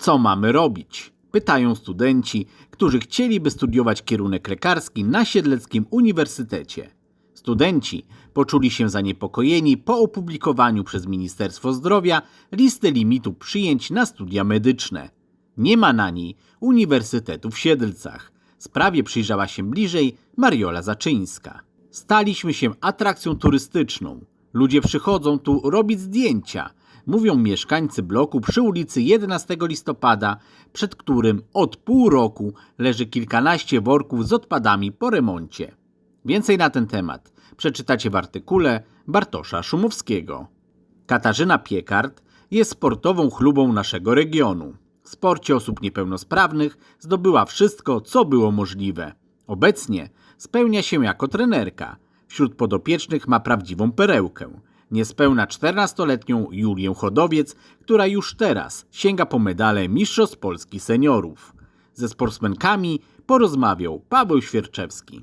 Co mamy robić? Pytają studenci, którzy chcieliby studiować kierunek lekarski na Siedleckim Uniwersytecie. Studenci poczuli się zaniepokojeni po opublikowaniu przez Ministerstwo Zdrowia listy limitu przyjęć na studia medyczne. Nie ma na niej Uniwersytetu w Siedlcach. Sprawie przyjrzała się bliżej Mariola Zaczyńska. Staliśmy się atrakcją turystyczną. Ludzie przychodzą tu robić zdjęcia, mówią mieszkańcy bloku przy ulicy 11 listopada, przed którym od pół roku leży kilkanaście worków z odpadami po remoncie. Więcej na ten temat przeczytacie w artykule Bartosza Szumowskiego. Katarzyna Piekart jest sportową chlubą naszego regionu. W sporcie osób niepełnosprawnych zdobyła wszystko, co było możliwe. Obecnie spełnia się jako trenerka. Wśród podopiecznych ma prawdziwą perełkę. Niespełna 14-letnią Julię Chodowiec, która już teraz sięga po medale Mistrzostw Polski Seniorów. Ze sportsmenkami porozmawiał Paweł Świerczewski.